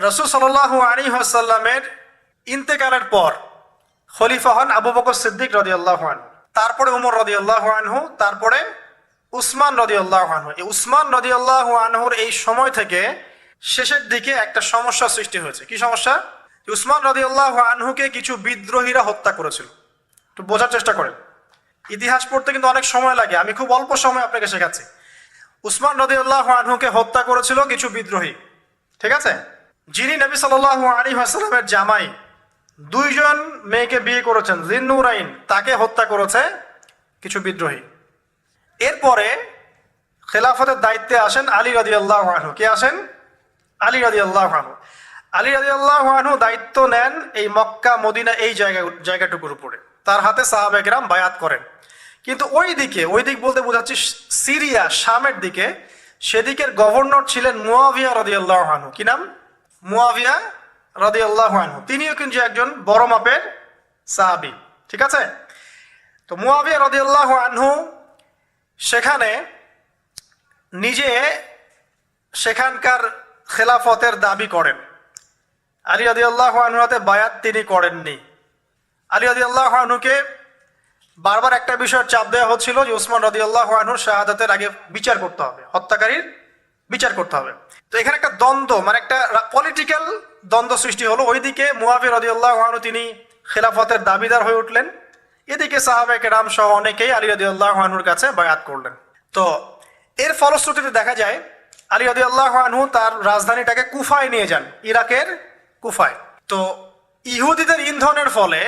রসুল সাল্লাহ আলী আসাল্লামের ইন্তেকালের পর খলিফা হন আবু বকর সিদ্দিক রদি আল্লাহ তারপরে উমর রদি আল্লাহ আনহু, তারপরে উসমান রদি আল্লাহ আনহু। এই উসমান রদি আল্লাহ আনহুর এই সময় থেকে শেষের দিকে একটা সমস্যা সৃষ্টি হয়েছে। কি সমস্যা? উসমান রদি আল্লাহ আনহুকে কিছু বিদ্রোহীরা হত্যা করেছিল। একটু বোঝার চেষ্টা করেন। ইতিহাস পড়তে কিন্তু অনেক সময় লাগে। আমি খুব অল্প সময় আপনাকে শেখাচ্ছি। উসমান রদিউল্লাহ আনহুকে হত্যা করেছিল কিছু বিদ্রোহী। ঠিক আছে? যিনি নবী সাল্লাহ আলী হাসলামের জামাই, দুইজন মেয়েকে বিয়ে করেছেন, জিন্নুরাইন, তাকে হত্যা করেছে কিছু বিদ্রোহী। এরপরে খেলাফতের দায়িত্বে আসেন আলী রাজি আল্লাহ আনহু। কে আসেন? আলী রাজি আল্লাহ আলী রাজি আল্লাহ আনহু দায়িত্ব নেন এই মক্কা, মদিনা, এই জায়গা, জায়গাটুকুর উপরে। তার হাতে সাহাবেকরাম বায়াত করেন। কিন্তু ওই দিকে ওই দিক বলতে বোঝাচ্ছি সিরিয়া, শামের দিকে, সেদিকের গভর্নর ছিলেন মুয়াভিয়া রদি আল্লাহ কি নাম? মুয়াভিয়া রদি আল্লাহ তিনিও কিন্তু একজন বড় মাপের সাহাবি। ঠিক আছে? তো মুয়াবিয়া রদি আল্লাহ আনহু সেখানে নিজে সেখানকার খেলাফতের দাবি করেন। আলী আদি আল্লাহ আনহাতে বায়াত তিনি করেননি। আলী আদি আল্লাহ আনহুকে বারবার একটা বিষয়ের চাপ দেওয়া হচ্ছিল যে উসমান রদি আল্লাহ আনহুর শাহাদাতের আগে বিচার করতে হবে, হত্যাকারীর বিচার করতে হবে। তো এখানে একটা দ্বন্দ্ব মানে একটা পলিটিক্যাল দ্বন্দ্ব সৃষ্টি হলো। ওইদিকে মুয়াফি রদি আল্লাহ তিনি খেলাফতের দাবিদার হয়ে উঠলেন। এদিকে সাহাবেক রাম সহ অনেকেই আলী রদি আল্লাহ আনহুর কাছে বায়াত করলেন। তো এর ফলশ্রুতিতে দেখা যায়, আলী রদি আল্লাহ আনহু তার রাজধানীটাকে কুফায় নিয়ে যান, ইরাকের কুফায়। তো ইহুদিদের ইন্ধনের ফলে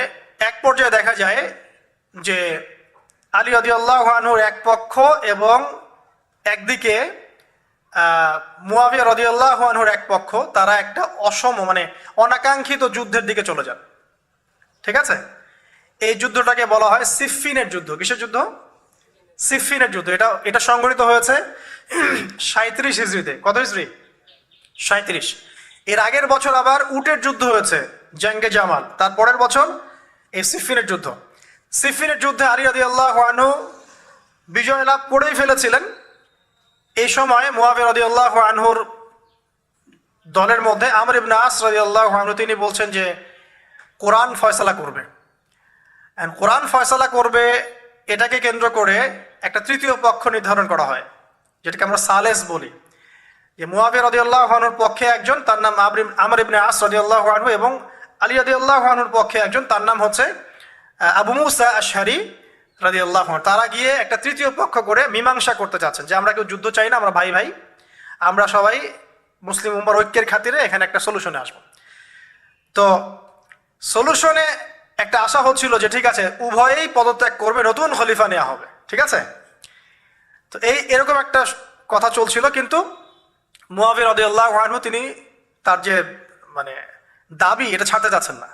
এক পর্যায়ে দেখা যায় যে আলী রদি আল্লাহ আনহুর এক পক্ষ এবং একদিকে মুয়াবিয়া রদি আল্লাহ আনহুর এক পক্ষ, তারা একটা অসম মানে অনাকাঙ্ক্ষিত যুদ্ধের দিকে চলে যান। ঠিক আছে? এই যুদ্ধটাকে বলা হয় সিফিনের যুদ্ধ। কিসের যুদ্ধ? সিফিনের যুদ্ধ। এটা এটা সংগঠিত হয়েছে সাঁত্রিশ হিজড়িতে। কত হিজড়ি? সাঁত্রিশ এর আগের বছর আবার উটের যুদ্ধ হয়েছে, জঙ্গে জামাল। তার পরের বছর এই সিফিনের যুদ্ধ। সিফিনের যুদ্ধে আলী আদি আল্লাহ আনহু বিজয় লাভ করেই ফেলেছিলেন। এই সময় মুয়াবির রদি আল্লাহ আনহুর দলের মধ্যে আমর ইবনা আস রদি আল্লাহ আনহু তিনি বলছেন যে, কোরআন ফয়সালা করবে। কোরআন ফয়সালা করবে, এটাকে কেন্দ্র করে একটা তৃতীয় পক্ষ নির্ধারণ করা হয়, যেটাকে আমরা সালেস বলি। যে মুয়াবির রদি আল্লাহ আনহুর পক্ষে একজন, তার নাম আবরিম আমর ইবনে আস রদি আল্লাহ আনহু এবং আলী রদি আল্লাহ আনহুর পক্ষে একজন, তার নাম হচ্ছে আবু মুসা আশহারি তারা গিয়ে একটা তৃতীয় পক্ষ করে মীমাংসা করতে চাচ্ছেন যে আমরা কেউ যুদ্ধ চাই না, আমরা ভাই ভাই, আমরা সবাই মুসলিম উম্মার ঐক্যের খাতিরে এখানে একটা সলিউশনে আসব। তো সলিউশনে একটা আশা হচ্ছিল যে ঠিক আছে, উভয়েই পদত্যাগ করবে, নতুন খলিফা নেওয়া হবে, ঠিক আছে? তো এই এরকম একটা কথা চলছিল, কিন্তু মুয়াবির রদিয়াল্লাহ আনহু তিনি তার যে মানে দাবি, এটা ছাড়তে চাচ্ছেন না,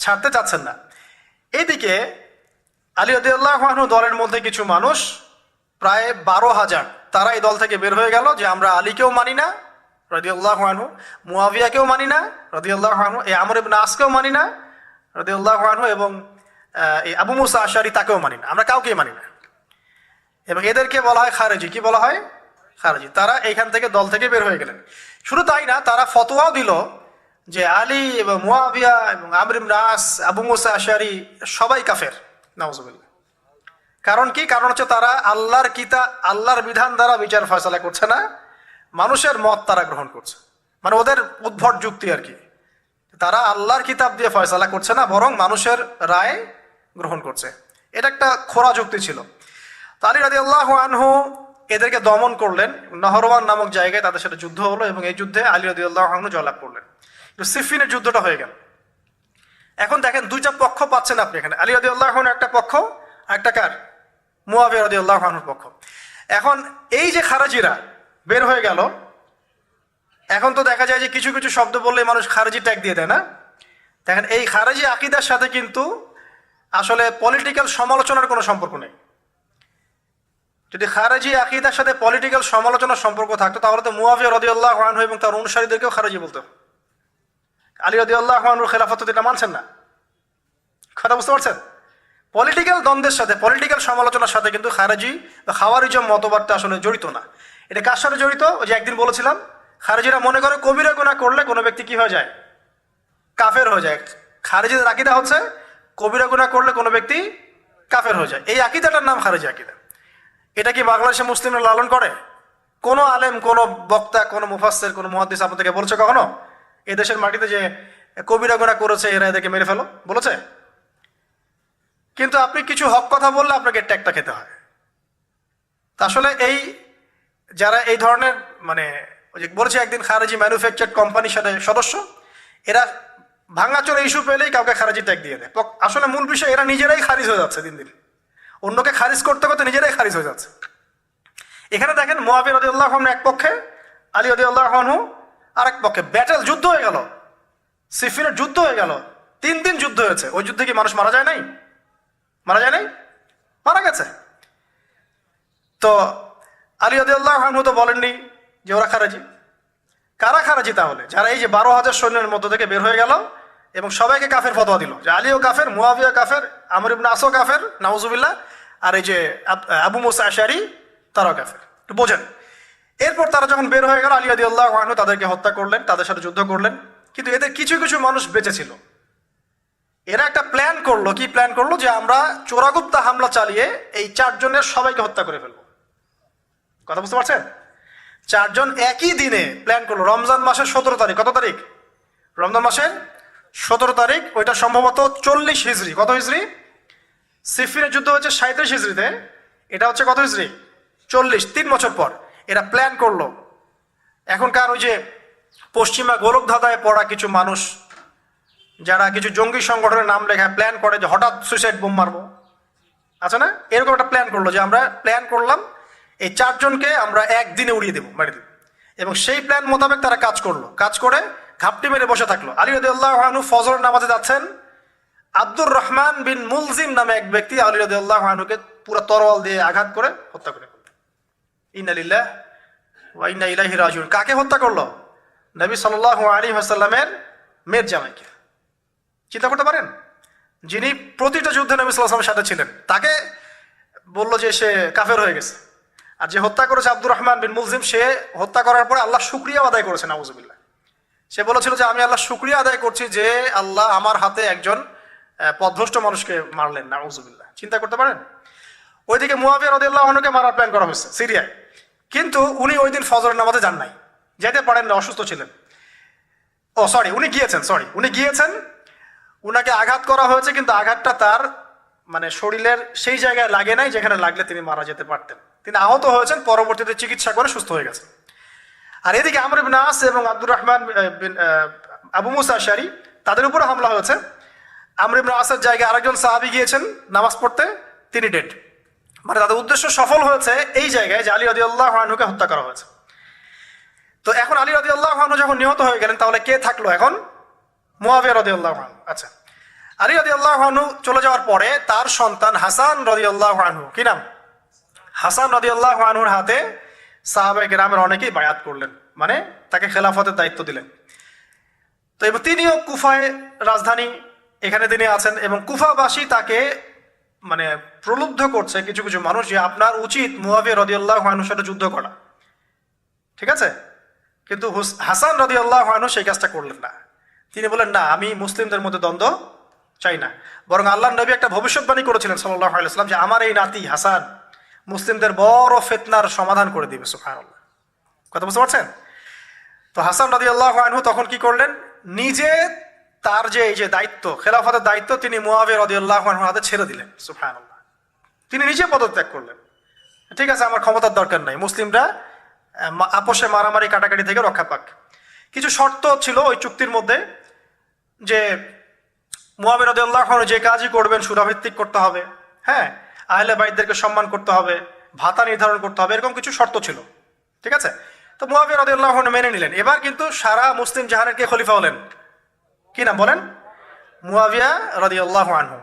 ছাড়তে চাচ্ছেন না। এইদিকে আলী রদিয়াল্লাহ আনহু দলের মধ্যে কিছু মানুষ, প্রায় বারো হাজার। তারা এই দল থেকে বের হয়ে গেল যে আমরা আলীকেও মানি না রদিউল্লাহ আনহু, মুয়াবিয়াকেও মানি না রদিউল্লাহ আনহু, এই আমর ইবনে আসকেও মানি না রদিউল্লাহ আনহু এবং এই আবু মুসা আশারি তাকেও মানি না। আমরা কাউকেই মানি না। এবং এদেরকে বলা হয় খারেজি। কি বলা হয়? খারেজি। তারা এইখান থেকে দল থেকে বের হয়ে গেলেন। শুধু তাই না, তারা ফতোয়াও দিল যে আলী এবং মুয়াবিয়া এবং আমরিম নাস আবু মুসা আশারি সবাই কাফের। নাউজুবিল্লাহ। কারণ কি? কারণ হচ্ছে তারা আল্লাহর কিতা, আল্লাহর বিধান দ্বারা বিচার ফয়সলা করছে না, মানুষের মত তারা গ্রহণ করছে। মানে ওদের উদ্ভট যুক্তি আর কি। তারা আল্লাহর কিতাব দিয়ে ফয়সলা করছে না, বরং মানুষের রায় গ্রহণ করছে। এটা একটা খোরা যুক্তি ছিল। তো আলী রাজি আল্লাহ আনহু এদেরকে দমন করলেন, নহরওয়ান নামক জায়গায় তাদের সাথে যুদ্ধ হলো এবং এই যুদ্ধে আলী রাজি আল্লাহ আনহু জয়লাভ করলেন। সিফিনের যুদ্ধটা হয়ে গেল। এখন দেখেন দুইটা পক্ষ পাচ্ছেন আপনি এখানে। আলী আল্লাহ একটা পক্ষ একটা কার? মুয়াবিয়া রাজি আল্লাহ আনহুর পক্ষ। এখন এই যে খারাজিরা বের হয়ে গেল, এখন তো দেখা যায় যে কিছু কিছু শব্দ বললে মানুষ খারাজি ট্যাগ দিয়ে দেয় না। দেখেন এই খারাজি আকিদার সাথে কিন্তু আসলে পলিটিক্যাল সমালোচনার কোনো সম্পর্ক নেই। যদি খারাজি আকিদার সাথে পলিটিক্যাল সমালোচনার সম্পর্ক থাকতো, তাহলে তো মুয়াফিয়া রদিউল্লাহ আনহু এবং তার অনুসারীদেরকেও খারাজি বলতো। আলী রদিউল্লাহ আনহুর খেলাফত এটা মানছেন না। কথা বুঝতে পারছেন? পলিটিক্যাল দ্বন্দ্বের সাথে পলিটিক্যাল সমালোচনার সাথে কিন্তু খারাজি বা খাওয়ারিজম মতবাদটা আসলে জড়িত না। এটা কার সাথে জড়িত? ওই যে একদিন বলেছিলাম, খারেজিরা মনে করে কবিরা গুণা করলে কোনো ব্যক্তি কি হয়ে যায়? কাফের হয়ে যায়। খারেজিদের আকিদা হচ্ছে, কবিরা গুণা করলে কোনো ব্যক্তি কাফের হয়ে যায়। এই আকিদাটার নাম খারেজি আকিদা। এটা কি বাংলাদেশে মুসলিমরা লালন করে? কোনো আলেম, কোনো বক্তা, কোনো মুফাসের কোনো মহাদিস আপনাদেরকে বলছে কখনো? এ দেশের মাটিতে যে কবিরা গুণা করেছে, এরা এদেরকে মেরে ফেলো, বলেছে? কিন্তু আপনি কিছু হক কথা বললে আপনাকে ট্যাগটা খেতে হয়। আসলে এই যারা এই ধরনের মানে বলেছে, একদিন খারেজি ম্যানুফ্যাকচার কোম্পানির সাথে সদস্য, এরা ভাঙাচোর ইস্যু পেলেই কাউকে খারেজি ট্যাগ দিয়ে দেয়। আসলে মূল বিষয়, এরা নিজেরাই খারিজ হয়ে যাচ্ছে দিন দিন। অন্যকে খারিজ করতে করতে নিজেরাই খারিজ হয়ে যাচ্ছে। এখানে দেখেন মোয়াবির রদিউল্লাহ এক পক্ষে, আলী রদিউল্লাহ আর এক পক্ষে ব্যাটেল যুদ্ধ হয়ে গেল। সিফিনের যুদ্ধ হয়ে গেল। তিন দিন যুদ্ধ হয়েছে। ওই যুদ্ধে কি মানুষ মারা যায় নাই? মারা যায় নাই? মারা গেছে। তো আলী আদিউল্লাহ আনহু তো বলেননি যে ওরা খারাজি। কারা খারাজি তাহলে? যারা এই যে বারো হাজার সৈন্যের মধ্য থেকে বের হয়ে গেল এবং সবাইকে কাফের ফতোয়া দিল। যে আলীও কাফের মুয়াবিয়া কাফের, আমর ইবনে আসো কাফের, নাউজুবিল্লাহ, আর এই যে আবু মোসা আশারি, তারাও কাফের। একটু বোঝেন। এরপর তারা যখন বের হয়ে গেল, আলী আদিউল্লাহ আনহু তাদেরকে হত্যা করলেন, তাদের সাথে যুদ্ধ করলেন। কিন্তু এদের কিছু কিছু মানুষ বেঁচে ছিল। এরা একটা প্ল্যান করল। কি প্ল্যান করল? যে আমরা চোরাগুপ্তা হামলা চালিয়ে এই চারজনের সবাইকে হত্যা করে ফেলব। কথা বুঝতে পারছেন? চারজন একই দিনে প্ল্যান করল। রমজান মাসের সতেরো তারিখ, কত তারিখ? রমজান মাসের সতেরো তারিখ, ওইটা সম্ভবত চল্লিশ হিজড়ি। কত হিজড়ি? সিফিনের যুদ্ধ হচ্ছে সাঁত্রিশ হিজড়িতে। এটা হচ্ছে কত হিজড়ি? চল্লিশ, তিন বছর পর। এরা প্ল্যান করল। এখনকার ওই যে পশ্চিমা গোলকধাঁধায় পড়া কিছু মানুষ, যারা কিছু জঙ্গি সংগঠনের নাম লেখা প্ল্যান করে যে হঠাৎ সুইসাইড বোম মারবো। আছে না? এরকম একটা প্ল্যান করল যে আমরা প্ল্যান করলাম, এই চারজনকে আমরা একদিনে উড়িয়ে দেবো দেবো। এবং সেই প্ল্যান মোতাবেক তারা কাজ করল। কাজ করে ঘাপটি মেরে বসে থাকল। আলী রদুল্লাহানু ফজর নামাজে যাচ্ছেন। আব্দুর রহমান বিন মুলজিম নামে এক ব্যক্তি আলী রদুল্লাহানুকে পুরো তরোয়াল দিয়ে আঘাত করে হত্যা করে। ইন্নালিল্লাহ ওয়া ইন্না ইলাইহি রাজিউন। কাকে হত্যা করল? নবী সাল্লাল্লাহু আলাইহি ওয়াসাল্লামের মেয়ের জামাইকে। চিন্তা করতে পারেন? যিনি প্রতিটা যুদ্ধে নবী সাল্লামের সাথে ছিলেন তাকে বলল যে সে কাফের হয়ে গেছে। আর যে হত্যা করেছে আব্দুর রহমান বিন মুলজিম সে হত্যা করার পরে আল্লাহ শুক্রিয়া আদায় করেছে নাউজুবিল্লাহ। সে বলেছিল যে আমি আল্লাহ শুক্রিয়া আদায় করছি যে আল্লাহ আমার হাতে একজন আহ, পথভ্রষ্ট মানুষকে মারলেন না চিন্তা করতে পারেন? ওইদিকে মুয়াবিয়া রদিয়াল্লাহকে মারার প্ল্যান করা হয়েছে, সিরিয়ায়। কিন্তু উনি ওই দিন ফজরের নামাজে যান নাই। যেতে পারেন না, অসুস্থ ছিলেন। ও সরি উনি গিয়েছেন সরি উনি গিয়েছেন। উনাকে আঘাত করা হয়েছে, কিন্তু আঘাতটা তার মানে শরীরের সেই জায়গায় লাগে নাই যেখানে লাগলে তিনি মারা যেতে পারতেন। তিনি আহত হয়েছেন, পরবর্তীতে চিকিৎসা করে সুস্থ হয়ে গেছেন। আর এদিকে আমর বিন আস এবং আব্দুর রহমান আবু মুসা আশারি, তাদের উপরে হামলা হয়েছে। আমর ইবনে আসের জায়গায় আরেকজন সাহাবি গিয়েছেন নামাজ পড়তে, তিনি ডেড মানে তাদের উদ্দেশ্য সফল হয়েছে এই জায়গায় যে আলী আনহুকে হত্যা করা হয়েছে। তো এখন আলী রাদি আল্লাহ যখন নিহত হয়ে গেলেন, তাহলে কে থাকল এখন? মুয়াবিয়া রদি আল্লাহ আচ্ছা। আলী রদি আল্লাহ চলে যাওয়ার পরে তার সন্তান হাসান রদি আল্লাহ কি নাম? হাসান রদি আল্লাহ হাতে সাহাবাই গ্রামের অনেকেই বায়াত করলেন মানে তাকে খেলাফতের দায়িত্ব দিলেন। তো এবং তিনিও কুফায় রাজধানী এখানে তিনি আছেন এবং কুফাবাসী তাকে মানে প্রলুব্ধ করছে কিছু কিছু মানুষ যে আপনার উচিত মুয়াবিয়া রদি আল্লাহ আনহুর সাথে যুদ্ধ করা। ঠিক আছে? কিন্তু হাসান রদি আল্লাহ আনহু সেই কাজটা করলেন না। তিনি বলেন না, আমি মুসলিমদের মধ্যে দ্বন্দ্ব চাই না। বরং আল্লাহ নবী একটা ভবিষ্যৎবাণী করেছিলেন সাল্লাহ আলাইসলাম যে, আমার এই নাতি হাসান মুসলিমদের বড় ফেতনার সমাধান করে দিবে সুফান কথা বুঝতে পারছেন? তো হাসান রাদি আল্লাহ তখন কি করলেন? নিজে তার যে এই যে দায়িত্ব, খেলাফতের দায়িত্ব তিনি মুয়াবিয়া রদি আল্লাহ আনহুর হাতে ছেড়ে দিলেন। সুফান তিনি নিজে পদত্যাগ করলেন। ঠিক আছে, আমার ক্ষমতার দরকার নাই। মুসলিমরা আপোষে মারামারি, কাটাকাটি থেকে রক্ষা পাক। কিছু শর্ত ছিল ওই চুক্তির মধ্যে যে মুয়াবির রদুল্লাহ যে কাজই করবেন, সুরাভিত্তিক করতে হবে। হ্যাঁ আহলে বাইদদেরকে সম্মান করতে হবে, ভাতা নির্ধারণ করতে হবে, এরকম কিছু শর্ত ছিল। ঠিক আছে? তো মুয়াবির রদুল্লাহ মেনে নিলেন। এবার কিন্তু সারা মুসলিম জাহানের কে খলিফা হলেন? কি নাম বলেন? মুয়াবিয়া রদিয়াল্লাহ আনহু।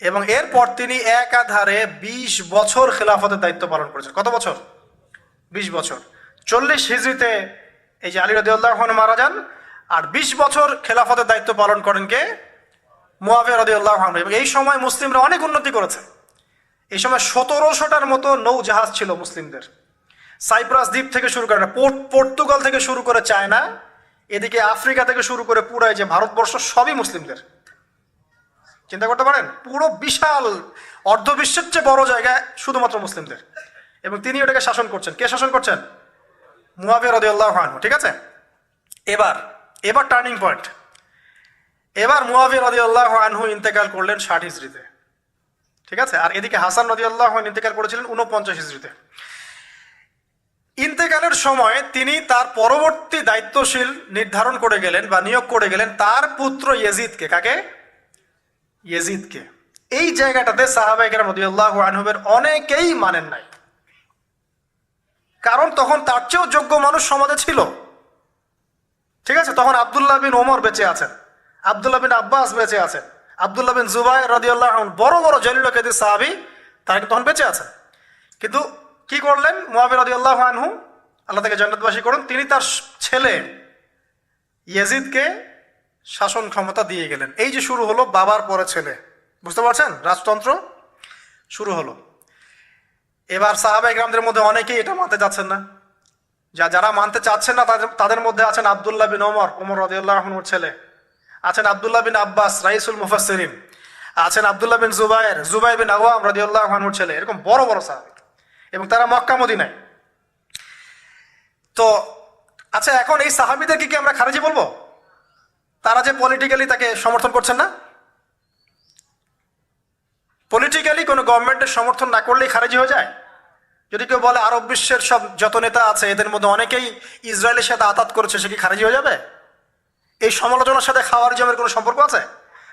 এবং এরপর তিনি একাধারে বিশ বছর খেলাফতের দায়িত্ব পালন করেছেন। কত বছর? বিশ বছর। চল্লিশ হিজড়িতে এই যে আলী রদিউল্লাহ মারা যান আর বিশ বছর খেলাফতের দায়িত্ব পালন করেন কে? মুয়াবিয়া রদিউল্লাহ এবং এই সময় মুসলিমরা অনেক উন্নতি করেছে। এই সময় সতেরোশোটার মতো নৌ জাহাজ ছিল মুসলিমদের। সাইপ্রাস দ্বীপ থেকে শুরু করে পোর্ট- পর্তুগাল থেকে শুরু করে চায়না এদিকে আফ্রিকা থেকে শুরু করে পুরো এই যে ভারতবর্ষ সবই মুসলিমদের। চিন্তা করতে পারেন? পুরো বিশাল অর্ধবিশ্বের চেয়ে বড় জায়গায় শুধুমাত্র মুসলিমদের। এবং তিনি ওটাকে শাসন করছেন। কে শাসন করছেন? মুয়াবিয়া রদিয়াল্লাহ ঠিক আছে? এবার এবার টার্নিং পয়েন্ট এবার মুয়াবিয়া রদিয়াল্লাহ আনহু ইন্তেকাল করলেন ষাট হিজড়িতে। ঠিক আছে? আর এদিকে হাসান রদিয়াল্লাহ ইন্তেকাল করেছিলেন উনপঞ্চাশ হিজড়িতে। ইন্তেকালের সময় তিনি তার পরবর্তী দায়িত্বশীল নির্ধারণ করে গেলেন বা নিয়োগ করে গেলেন তার পুত্র ইয়েজিদকে। কাকে? ইয়েজিদকে। এই জায়গাটাতে সাহাবাইকের রদিয়াল্লাহ আনহুবের অনেকেই মানেন নাই। কারণ তখন তার চেয়েও যোগ্য মানুষ সমাজে ছিল। ঠিক আছে? তখন আবদুল্লাহ বিন ওমর বেঁচে আছেন। আবদুল্লাহ বিন আব্বাস বেঁচে আছেন। আবদুল্লাহ বিন জুবাই রদিউল্লাহ বড় বড় জলিল কেদি সাহাবি, তারা তখন বেঁচে আছেন। কিন্তু কি করলেন? মুয়াবি রদিউল্লাহ আনহু আল্লাহ তাকে জান্নাতবাসী করুন। তিনি তার ছেলে ইয়েজিদকে শাসন ক্ষমতা দিয়ে গেলেন। এই যে শুরু হলো বাবার পরে ছেলে। বুঝতে পারছেন? রাজতন্ত্র শুরু হলো। এবার সাহাবা গ্রামদের মধ্যে অনেকেই এটা মানতে যাচ্ছেন না। যা যারা মানতে চাচ্ছেন না, তাদের তাদের মধ্যে আছেন আবদুল্লাহ বিন ওমর ওমর রদিউল্লাহনুর ছেলে। আছেন আবদুল্লাহ বিন আব্বাস, রাইসুল মুফাসসিরিন। আছেন আবদুল্লাহ বিন জুবাইর জুবাই বিন আওয়াম রদিউল্লাহনুর ছেলে। এরকম বড় বড় সাহাবি। এবং তারা মক্কা মদিনায় তো আচ্ছা এখন এই সাহাবিদেরকে কি আমরা খারিজি বলব? তারা যে পলিটিক্যালি তাকে সমর্থন করছেন না? পলিটিক্যালি কোনো গভর্নমেন্টের সমর্থন না করলেই খারিজি হয়ে যায়? যদি কেউ বলে আরব বিশ্বের সব যত নেতা আছে, এদের মধ্যে অনেকেই ইসরায়েলের সাথে আতাত করেছে, সে কি খারিজি হয়ে যাবে? এই সমালোচনার সাথে খাওয়ার জমের কোনো সম্পর্ক আছে?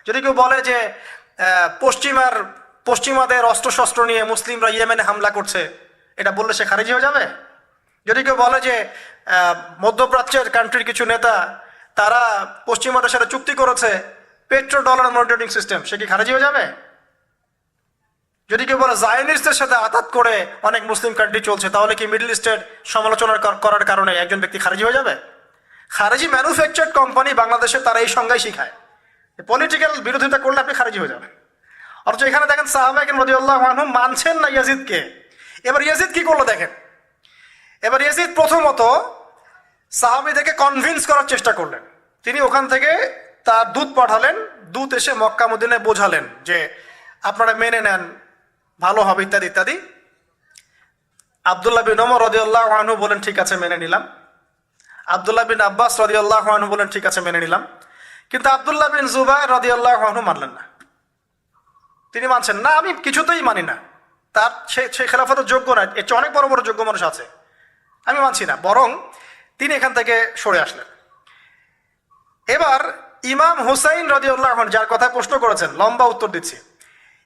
যদি কেউ বলে যে পশ্চিমার, পশ্চিমাদের অস্ত্রশস্ত্র নিয়ে মুসলিমরা ইয়েমেনে হামলা করছে এটা বললে সে খারিজি হয়ে যাবে? যদি কেউ বলে যে মধ্যপ্রাচ্যের কান্ট্রির কিছু নেতা, তারা পশ্চিমাদের সাথে চুক্তি করেছে পেট্রো ডলার মনিটরিং সিস্টেম সে কি খারিজি হয়ে যাবে? যদি কেউ বলে জায়নিস্টদের সাথে আতাত করে অনেক মুসলিম কান্ট্রি চলছে, তাহলে কি মিডল ইস্টের সমালোচনা করার কারণে একজন ব্যক্তি খারিজি হয়ে যাবে? খারিজি ম্যানুফ্যাকচার্ড কোম্পানি বাংলাদেশে তারা এই সংজ্ঞাই শিখায়। পলিটিক্যাল বিরোধিতা করলে আপনি খারিজি হয়ে যাবেন। অথচ এখানে দেখেন সাহাবাহিক রদিউল্লাহ মানছেন না ইয়াজিদকে। এবার ইয়াজিদ কি করল দেখেন? এবার ইয়াজিদ প্রথমত সাহাবিদেরকে কনভিন্স করার চেষ্টা করলেন। তিনি ওখান থেকে তার দূত পাঠালেন, দূত এসে মক্কা মদিনায় বোঝালেন যে আপনারা মেনে নেন, ভালো হবে ইত্যাদি ইত্যাদি। আবদুল্লাহ বিন ওমর রদিউল্লাহ আনহু বলেন, ঠিক আছে, মেনে নিলাম। আবদুল্লাহ বিন আব্বাস রদিউল্লাহ আনহু বলেন, ঠিক আছে, মেনে নিলাম। কিন্তু আবদুল্লাহ বিন জুবাই রদিউল্লাহ আনহু মানলেন না। তিনি মানছেন, না, আমি কিছুতেই মানি না। তার সেই খেলাফতের যোগ্য নয় এর চেয়ে অনেক বড় বড় যোগ্য মানুষ আছে। আমি মানছি না, বরং তিনি এখান থেকে সরে আসলেন। এবার ইমাম হুসাইন রদিউল্লাহ যার কথা প্রশ্ন করেছেন, লম্বা উত্তর দিচ্ছি।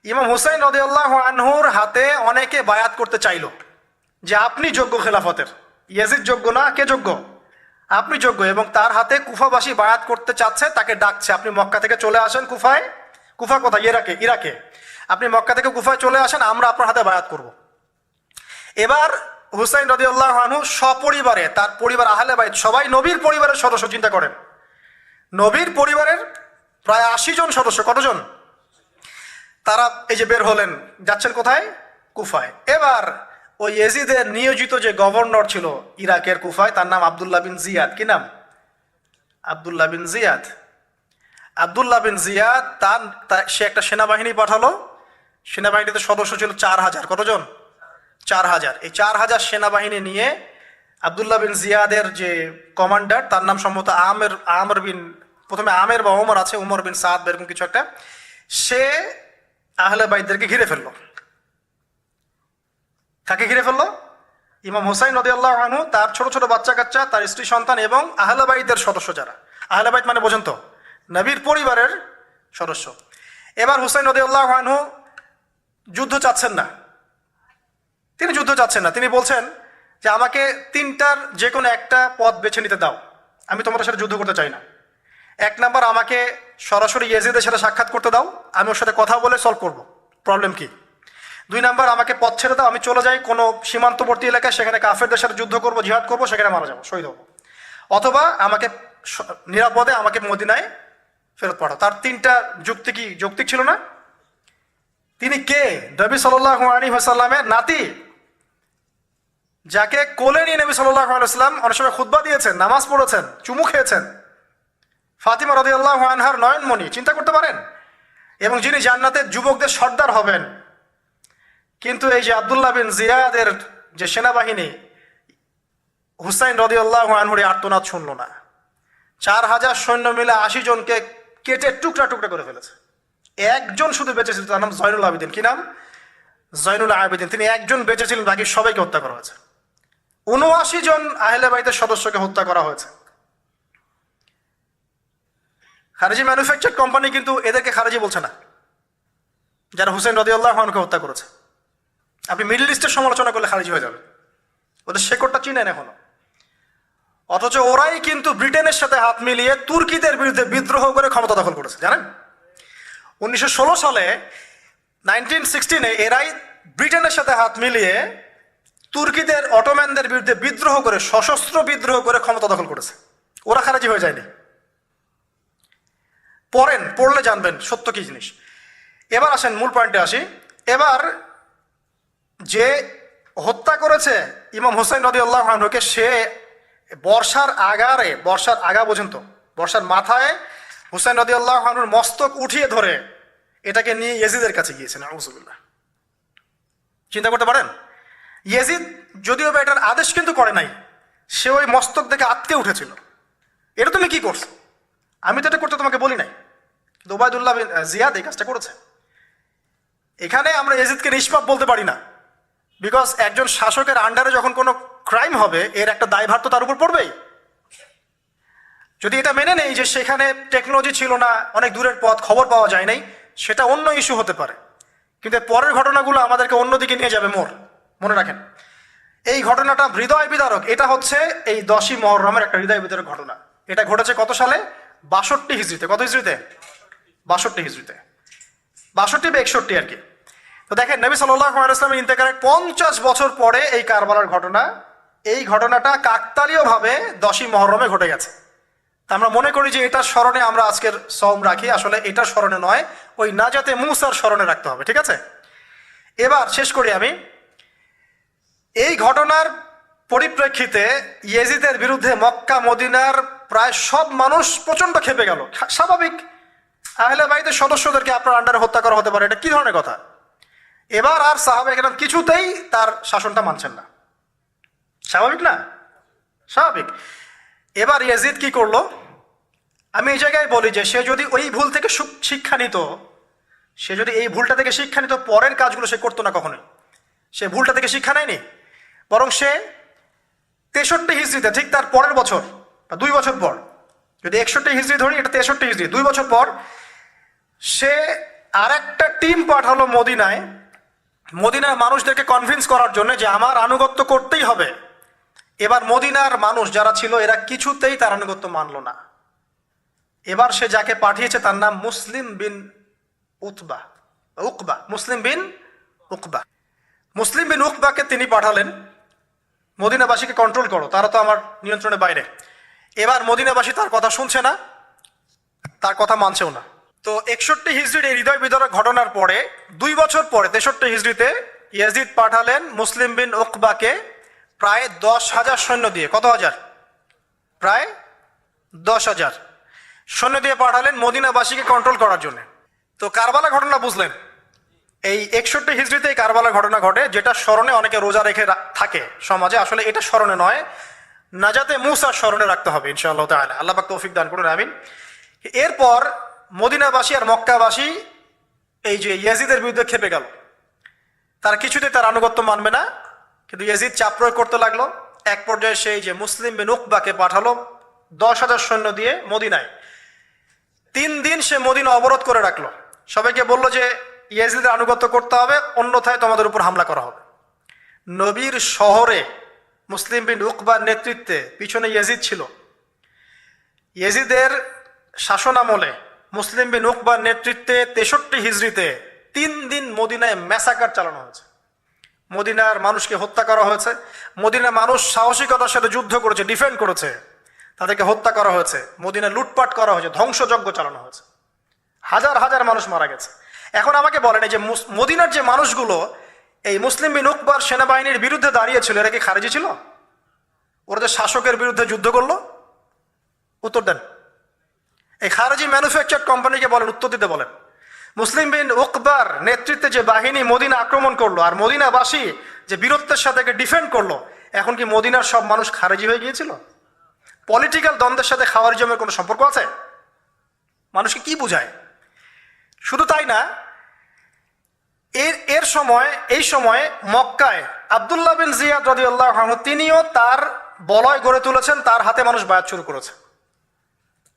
ইমাম হুসাইন রদিউল্লাহ আনহুর হাতে অনেকে বায়াত করতে চাইল যে, আপনি যোগ্য খেলাফতের। ইয়াজিদ যোগ্য না? কে যোগ্য? আপনি যোগ্য এবং তার হাতে কুফাবাসী বায়াত করতে চাচ্ছে, তাকে ডাকছে। আপনি মক্কা থেকে চলে আসেন কুফায়। কুফা কোথায়? ইরাকে ইরাকে। আপনি মক্কা থেকে কুফায় চলে আসেন, আমরা আপনার হাতে বায়াত করব। এবার হুসাইন রদিউল্লাহ আনহু সপরিবারে, তার পরিবার আহলে বাইত, সবাই নবীর পরিবারের সদস্য, চিন্তা করেন। নবীর পরিবারের প্রায় আশি জন সদস্য, কতজন? তারা এই যে বের হলেন, যাচ্ছেন কোথায়? কুফায়। এবার ওই এজিদের নিয়োজিত যে গভর্নর ছিল ইরাকের কুফায়, তার নাম আবদুল্লাহ বিন জিয়াদ। কি নাম? আবদুল্লাহ বিন জিয়াদ। আবদুল্লাহ বিন জিয়াদ, তার সে একটা সেনাবাহিনী পাঠালো। সেনাবাহিনীতে সদস্য ছিল চার হাজার। কতজন? চার হাজার। এই চার হাজার সেনাবাহিনী নিয়ে আবদুল্লাহ বিন জিয়াদের যে কমান্ডার, তার নাম সম্ভবত আমের, আমর বিন, প্রথমে আমের বা ওমর আছে উমর বিন সাদ এরকম কিছু একটা। সে আহলে বাইদদেরকে ঘিরে ফেলল। কাকে ঘিরে ফেলল? ইমাম হুসাইন রদিয়াল্লাহ আনহু, তার ছোট ছোট বাচ্চা কাচ্চা, তার স্ত্রী সন্তান এবং আহলে বাইদের সদস্য যারা। আহলে বাইত মানে বোঝেন তো, নবীর পরিবারের সদস্য। এবার হুসাইন রদিয়াল্লাহ আনহু যুদ্ধ চাচ্ছেন না। তিনি যুদ্ধ চাচ্ছেন না। তিনি বলছেন যে, আমাকে তিনটার যে কোনো একটা পথ বেছে নিতে দাও। আমি তোমাদের সাথে যুদ্ধ করতে চাই না। এক নাম্বার, আমাকে সরাসরি ইয়েজিদের সাথে সাক্ষাৎ করতে দাও। আমি ওর সাথে কথা বলে সলভ করব। প্রবলেম কি? দুই নাম্বার, আমাকে পথ ছেড়ে দাও। আমি চলে যাই কোনো সীমান্তবর্তী এলাকায় সেখানে কাফেরদের সাথে যুদ্ধ করব, জিহাদ করব, সেখানে মারা যাব, শহীদ হব। অথবা আমাকে নিরাপদে আমাকে মদিনায় ফেরত পাঠাও। তার তিনটা যুক্তি কি? যৌক্তিক ছিল না? তিনি কে? নবী সাল্লাহ আলী হাসাল্লামের নাতি। যাকে কোলে নিয়ে নবী সাল্লাহ আলাইসলাম অনেক সময় খুদ্া দিয়েছেন, নামাজ পড়েছেন, চুমু খেয়েছেন। ফাতিমা রদি আল্লাহ আনহার নয়নমণি, চিন্তা করতে পারেন? এবং যিনি জান্নাতের যুবকদের সর্দার হবেন। কিন্তু এই যে আবদুল্লাহ বিন জিয়াদের যে সেনাবাহিনী, হুসাইন রদি আল্লাহ আনহুরি আর্তনাদ শুনল না। চার হাজার সৈন্য মিলে আশি জনকে কেটে টুকরা টুকরা করে ফেলেছে। একজন শুধু বেঁচে ছিল তার নাম জয়নুল আবেদিন। কি নাম? জয়নুল আবেদিন। তিনি একজন বেঁচে ছিলেন বাকি সবাইকে হত্যা করা হয়েছে। উনআশি জন আহলে বাইতের সদস্যকে হত্যা করা হয়েছে। খারেজি ম্যানুফ্যাকচার কোম্পানি কিন্তু এদেরকে খারেজি বলছে না। যারা হুসেন রদিউল্লাহ খানকে হত্যা করেছে। আপনি মিডল ইস্টের সমালোচনা করলে খারিজি হয়ে যাবে ওদের শেকড়টা চিনেন এখনও। অথচ ওরাই কিন্তু ব্রিটেনের সাথে হাত মিলিয়ে তুর্কিদের বিরুদ্ধে বিদ্রোহ করে ক্ষমতা দখল করেছে। জানেন? উনিশশো ষোলো সালে নাইনটিন সিক্সটিনে এরাই ব্রিটেনের সাথে হাত মিলিয়ে তুর্কিদের অটোম্যানদের বিরুদ্ধে বিদ্রোহ করে, সশস্ত্র বিদ্রোহ করে ক্ষমতা দখল করেছে। ওরা খারাজি হয়ে যায়নি। পড়েন, পড়লে জানবেন সত্য কি জিনিস। এবার আসেন মূল পয়েন্টে আসি। এবার যে হত্যা করেছে ইমাম হোসেন রদি আল্লাহকে সে বর্ষার আগারে, বর্ষার আগা পর্যন্ত, বর্ষার মাথায় হুসেন রদি আল্লাহনুর মস্তক উঠিয়ে ধরে এটাকে নিয়ে ইয়েজিদের কাছে গিয়েছেন আউজুবিল্লাহ চিন্তা করতে পারেন? ইয়েজিদ যদিও বা এটার আদেশ কিন্তু করে নাই, সে ওই মস্তক দেখে আটকে উঠেছিল। এটা তুমি কি করছ? আমি তো এটা করতে তোমাকে বলি নাই। কিন্তু ওবায়দুল্লাহ জিয়াদ এই কাজটা করেছে। এখানে আমরা এজিদকে নিষ্পাপ বলতে পারি না। বিকজ একজন শাসকের আন্ডারে যখন কোনো ক্রাইম হবে, এর একটা দায়ভার তো তার উপর পড়বেই। যদি এটা মেনে নেই যে সেখানে টেকনোলজি ছিল না, অনেক দূরের পথ, খবর পাওয়া যায় নাই সেটা অন্য ইস্যু হতে পারে। কিন্তু পরের ঘটনাগুলো আমাদেরকে অন্যদিকে নিয়ে যাবে মোর মনে রাখেন। এই ঘটনাটা হৃদয় বিদারক। এটা হচ্ছে এই দশই মহরমের একটা হৃদয় বিদারক ঘটনা। এটা ঘটেছে কত সালে? বাষট্টি হিজড়িতে। কত হিজড়িতে? বাষট্টি হিজড়িতে। বাষট্টি বা একষট্টি আর কি। তো দেখেন, নবী সাল্লামের ইন্তেকারের পঞ্চাশ বছর পরে এই কারবালার ঘটনা, এই ঘটনাটা কাকতালীয়ভাবে দশই মহরমে ঘটে গেছে। আমরা মনে করি যে এটার স্মরণে আমরা আজকের সম রাখি। আসলে এটার স্মরণে নয়, ওই নাজাতে মুসার স্মরণে রাখতে হবে, ঠিক আছে? এবার শেষ করি আমি। এই ঘটনার পরিপ্রেক্ষিতে ইয়েজিদের বিরুদ্ধে মক্কা, মদিনার প্রায় সব মানুষ প্রচণ্ড খেপে গেল। স্বাভাবিক। আহলে বাইদের সদস্যদেরকে আপনার আন্ডারে হত্যা করা হতে পারে, এটা কি ধরনের কথা? এবার আর সাহাবে কেরাম কিছুতেই তার শাসনটা মানছেন না। স্বাভাবিক না? স্বাভাবিক। এবার ইয়াজিদ কি করল? আমি এই জায়গায় বলি যে সে যদি ওই ভুল থেকে শিক্ষা নিত, সে যদি এই ভুলটা থেকে শিক্ষা নিত, পরের কাজগুলো সে করতো না কখনোই। সে ভুলটা থেকে শিক্ষা নেয়নি, বরং সে তেষট্টি হিজড়িতে, ঠিক তার পরের বছর বা দুই বছর পর, যদি একষট্টি হিজড়ি ধরি, এটা তেষট্টি হিজড়ি, দুই বছর পর সে আর একটা টিম পাঠালো মদিনায়। মদিনার মানুষদেরকে কনভিন্স করার জন্য যে আমার আনুগত্য করতেই হবে। এবার মদিনার মানুষ যারা ছিল, এরা কিছুতেই তার আনুগত্য মানল না। এবার সে যাকে পাঠিয়েছে তার নাম Muslim bin Utba, Uqba, Muslim bin Uqba. Muslim bin উকবাকে তিনি পাঠালেন, মদিনাবাসীকে কন্ট্রোল করো, তারা তো আমার নিয়ন্ত্রণের বাইরে। এবার মদিনাবাসী তার কথা শুনছে না, তার কথা মানছেও না। তো একষট্টি হিজড়ির এই হৃদয় বিদরক ঘটনার পরে, দুই বছর পরে, তেষট্টি হিজড়িতে ইয়াজিদ পাঠালেন মুসলিম বিন উকবাকে প্রায় দশ হাজার সৈন্য দিয়ে। কত হাজার? প্রায় দশ হাজার। সৈন্য দিয়ে পাঠালেন মদিনাবাসীকে কন্ট্রোল করার জন্য। তো কারবালা ঘটনা বুঝলেন। এই একষট্টি হিজড়িতে এই কারবালা ঘটনা ঘটে, যেটা স্মরণে অনেকে রোজা রেখে থাকে সমাজে। আসলে এটা স্মরণে নয়, নাজাতে মুসার স্মরণে রাখতে হবে ইনশাআল্লাহ তাআলা। আল্লাহ তৌফিক দান করুন, আমিন। এরপর মদিনাবাসী আর মক্কাবাসী এই যে ইয়াজিদের বিরুদ্ধে খেপে গেল। তার কিছুতেই তার আনুগত্য মানবে না, কিন্তু ইয়াজিদ চাপ প্রয়োগ করতে লাগল। এক পর্যায়ে সেই যে মুসলিম বিন উকবাকে পাঠালো দশ হাজার সৈন্য দিয়ে মদিনায়। তিন দিন সে মদিনা অবরোধ করে রাখল। সবাইকে বলল যে, ইয়াজিদের আনুগত্য করতে হবে, অন্যথায় তোমাদের উপর হামলা করা হবে। নবীর শহরে মুসলিম বিন উকবার নেতৃত্বে পিছনে ইয়াজিদ ছিল। ইয়েজিদের শাসনামলে মুসলিম বিন উকবার নেতৃত্বে তেষট্টি হিজড়িতে তিন দিন মদিনায় ম্যাসাকার চালানো হয়েছে। মদিনার মানুষকে হত্যা করা হয়েছে। মদিনার মানুষ সাহসিকতার সাথে যুদ্ধ করেছে, ডিফেন্ড করেছে। তাদেরকে হত্যা করা হয়েছে, মদিনা লুটপাট করা হয়েছে, ধ্বংসযজ্ঞ চালানো হয়েছে। হাজার হাজার মানুষ মারা গেছে। এখন আমাকে বলেন, এই যে মদিনার যে মানুষগুলো, এই মুসলিম বিন উকবার সেনাবাহিনীর বিরুদ্ধে দাঁড়িয়েছিল এরা কি খারেজি ছিল? ওরা যে শাসকের বিরুদ্ধে যুদ্ধ করল? উত্তর দেন। এই খারেজি ম্যানুফ্যাকচার কোম্পানিকে বলেন, উত্তর দিতে বলেন। মুসলিম বিন উকবার নেতৃত্বে যে বাহিনী মদিনা আক্রমণ করল, আর মদিনাবাসী যে বীরত্বের সাথে ডিফেন্ড করল, এখন কি মদিনার সব মানুষ খারেজি হয়ে গিয়েছিল? পলিটিক্যাল দ্বন্দ্বের সাথে খাওয়ারিজমের কোনো সম্পর্ক আছে? মানুষকে কি বোঝায়? শুধু তাই না, এর এর সময়, এই সময় মক্কায় আবদুল্লাহ বিন জিয়াদ রদিউল্লাহ তিনিও তার বলয় গড়ে তুলেছেন, তার হাতে মানুষ বায়াত শুরু করেছে।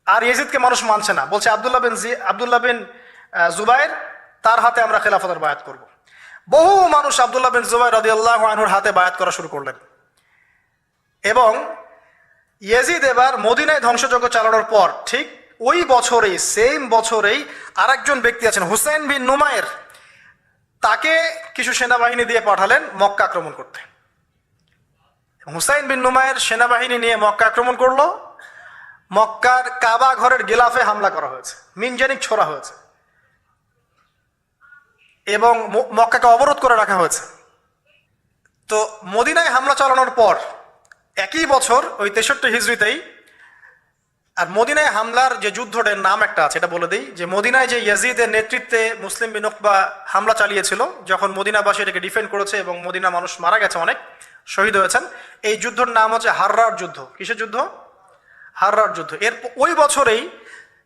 আর ইয়েজিদকে মানুষ মানছে না। বলছে, আবদুল্লাহ বিন জি, আবদুল্লাহ বিন জুবাইর, তার হাতে আমরা খেলাফতের বায়াত করব। বহু মানুষ আবদুল্লাহ বিন জুবাইর রদিউল্লাহ আনহুর হাতে বায়াত করা শুরু করলেন। এবং ইয়েজিদ এবার মদিনায় ধ্বংসযজ্ঞ চালানোর পর ঠিক ওই বছরেই সেম বছরেই আরেকজন ব্যক্তি আছেন হুসেন বিন নুমায়ের তাকে কিছু সেনাবাহিনী দিয়ে পাঠালেন মক্কা আক্রমণ করতে। হুসাইন বিন নুমায়ের সেনাবাহিনী নিয়ে মক্কা আক্রমণ করল। মক্কার কাবা ঘরের গেলাফে হামলা করা হয়েছে, মিনজানিক ছোড়া হয়েছে। এবং মক্কাকে অবরোধ করে রাখা হয়েছে। তো মদিনায় হামলা চালানোর পর একই বছর ওই তেষট্টি হিজড়িতেই আর মদিনায় হামলার যে যুদ্ধটার নাম একটা আছে, এটা বলে দিই, যে মদিনায় যে ইয়াজিদের নেতৃত্বে মুসলিম বিন উকবা হামলা চালিয়েছিল, যখন মদিনাবাসী এটাকে ডিফেন্ড করেছে এবং মদিনা মানুষ মারা গেছে অনেক, শহীদ হয়েছেন, এই যুদ্ধের নাম হচ্ছে হাররার যুদ্ধ। কিসের যুদ্ধ? হাররার যুদ্ধ। এর ওই বছরেই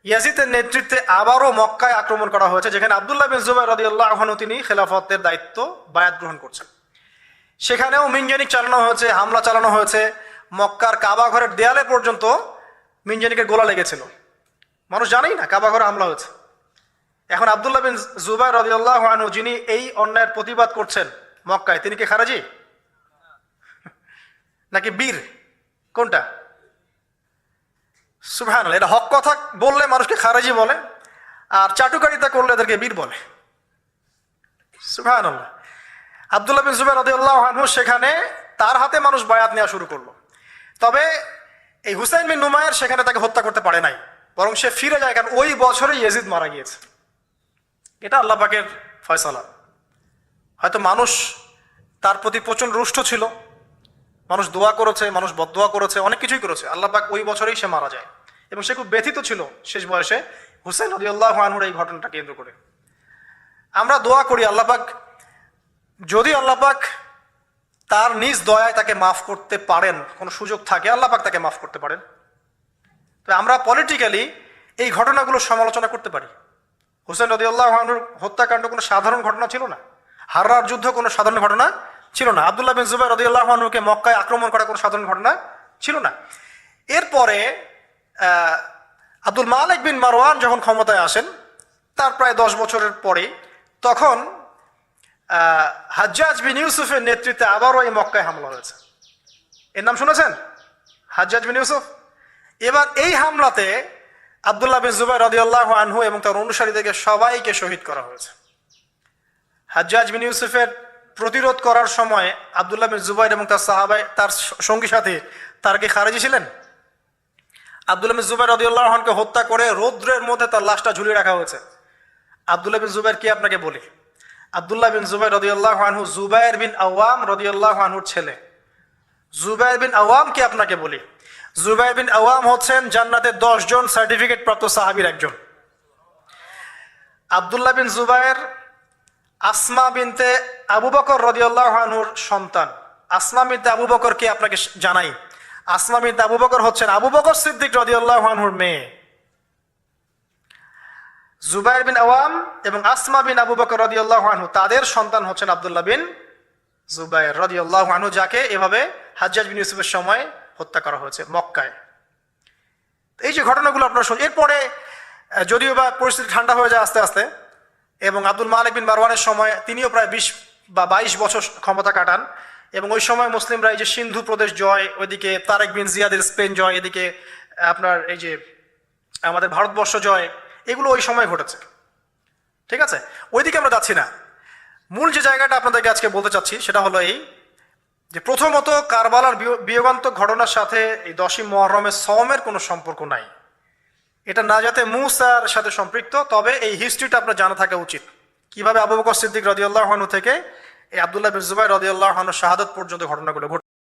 ইয়াজিদের নেতৃত্বে আবারও মক্কায় আক্রমণ করা হয়েছে, যেখানে আবদুল্লাহ বিন জুবাই রদিউল্লাহ আহনু তিনি খেলাফতের দায়িত্ব বায়াত গ্রহণ করছেন। সেখানেও মিনজানিক চালানো হয়েছে, হামলা চালানো হয়েছে। মক্কার কাবা ঘরের দেয়ালে পর্যন্ত মিনজানিকের গোলা লেগেছিল। মানুষ জানেই না কাবা ঘরে হামলা হয়েছে। এখন আবদুল্লাহ বিন জুবাই রদিউল্লাহ আনহু, যিনি এই অন্যায়ের প্রতিবাদ করছেন মক্কায়, তিনি কি খারাজি? নাকি বীর? কোনটা? সুবহান এটা হক কথা বললে মানুষকে খারাজি বলে, আর চাটুকারিতা করলে এদেরকে বীর বলে। সুবহান আবদুল্লাহ বিন জুবাই রদিউল্লাহ আনহু সেখানে তার হাতে মানুষ বায়াত নেওয়া শুরু করল। তবে এই হুসাইন বিন নুমায়ের সেখানে তাকে হত্যা করতে পারে নাই। বরং সে ফিরে যায় কারণ ওই বছরে ইয়েজিদ মারা গিয়েছে। এটা আল্লাহ পাকের ফয়সালা। হয়তো মানুষ তার প্রতি প্রচণ্ড রুষ্ট ছিল। মানুষ দোয়া করেছে, মানুষ বদোয়া করেছে, অনেক কিছুই করেছে। আল্লাহ পাক ওই বছরেই সে মারা যায়। এবং সে খুব ব্যথিত ছিল শেষ বয়সে। হুসেন রদিউল্লাহ আনহুর এই ঘটনাটা কেন্দ্র করে। আমরা দোয়া করি আল্লাহ পাক যদি আল্লাহ পাক তার নিজ দয়ায় তাকে মাফ করতে পারেন, কোনো সুযোগ থাকে, আল্লাহ পাক তাকে মাফ করতে পারেন। তো আমরা পলিটিক্যালি এই ঘটনাগুলো সমালোচনা করতে পারি। হোসেন রদিউল্লাহ হত্যাকাণ্ড কোনো সাধারণ ঘটনা ছিল না? হাররার যুদ্ধ কোনো সাধারণ ঘটনা ছিল না? আবদুল্লাহ বিন জুবাই রদিউল্লাহ মক্কায় আক্রমণ করা কোনো সাধারণ ঘটনা ছিল না। এরপরে আব্দুল মালিক বিন মারওয়ান যখন ক্ষমতায় আসেন, তার প্রায় দশ বছরের পরে, তখন হাজ্জাজ বিন ইউসুফের নেতৃত্বে আবারও এই মক্কায় হামলা হয়েছে। এর নাম শুনেছেন? হাজ্জাজ বিন ইউসুফ। এবার এই হামলাতে আবদুল্লাহ বিন জুবাই রদিয়াল্লাহ আনহু এবং তার অনুসারীদেরকে সবাইকে শহীদ করা হয়েছে। হাজ্জাজ বিন ইউসুফের প্রতিরোধ করার সময় আবদুল্লাহ বিন জুবাইর এবং তার সাহাবাই, তার সঙ্গী সাথে, তার কি খারেজি ছিলেন? আবদুল্লাহ বিন জুবাইর রদিউল্লাহ খানকে হত্যা করে রৌদ্রের মধ্যে তার লাশটা ঝুলিয়ে রাখা হয়েছে। আবদুল্লাহ বিন জুবাইর কি আপনাকে বলি? আবদুল্লাহ বিন জুবাইর রদিউল্লাহ আনহু, জুবাইর বিন আওয়াম রদিউল্লাহ আনহুর ছেলে। জুবাইর বিন আওয়াম কি আপনাকে বলি? জুবাইর বিন আওয়াম হচ্ছেন জান্নাতের দশ জন সার্টিফিকেট প্রাপ্ত সাহাবির একজন। আবদুল্লাহ বিন জুবাইর আসমা বিনতে আবু বকর রদিউল্লাহ আনহুর সন্তান। আসমা বিনতে আবু বকরকে আপনাকে জানাই? আসমা বিনতে আবু বকর হচ্ছেন আবু বকর সিদ্দিক রদিউল্লাহ আনহুর মেয়ে। জুবাইর বিন আওয়াম এবং আসমা বিন আবু বকর রদিউল্লাহ তাদের সন্তান হচ্ছেন আবদুল্লাহ বিন জুবাইর রদিউল্লাহ আনহু, যাকে এভাবে হাজ্জাজ বিন ইউসুফের সময় হত্যা করা হয়েছে মক্কায়। এই যে ঘটনাগুলো আপনারা শুন এরপরে যদিও বা পরিস্থিতি ঠান্ডা হয়ে যায় আস্তে আস্তে, এবং আব্দুল মালিক বিন মারওয়ানের সময় তিনিও প্রায় বিশ বা বাইশ বছর ক্ষমতা কাটান, এবং ওই সময় মুসলিমরা এই যে সিন্ধু প্রদেশ জয়, ওইদিকে তারেক বিন জিয়াদের স্পেন জয়, এদিকে আপনার এই যে আমাদের ভারতবর্ষ জয় এগুলো ওই সময় ঘটেছে। ঠিক আছে? ওইদিকে আমরা যাচ্ছি না। মূল যে জায়গাটা আপনাদেরকে আজকে বলতে চাচ্ছি, সেটা হলো এই যে প্রথমত কারবালার বিয়- বিয়োগান্তক ঘটনার সাথে এই দশই মহরমের সমের কোনো সম্পর্ক নাই। এটা না যাতে মুসার সাথে সম্পৃক্ত, তবে এই হিস্ট্রিটা আপনার জানা থাকা উচিত। কীভাবে আবু বকর সিদ্দিক রদিউল্লাহ আনহু থেকে এই আবদুল্লাহ বিন জুবাই রদিয়াল্লাহ শাহাদত পর্যন্ত ঘটনাগুলো ঘটে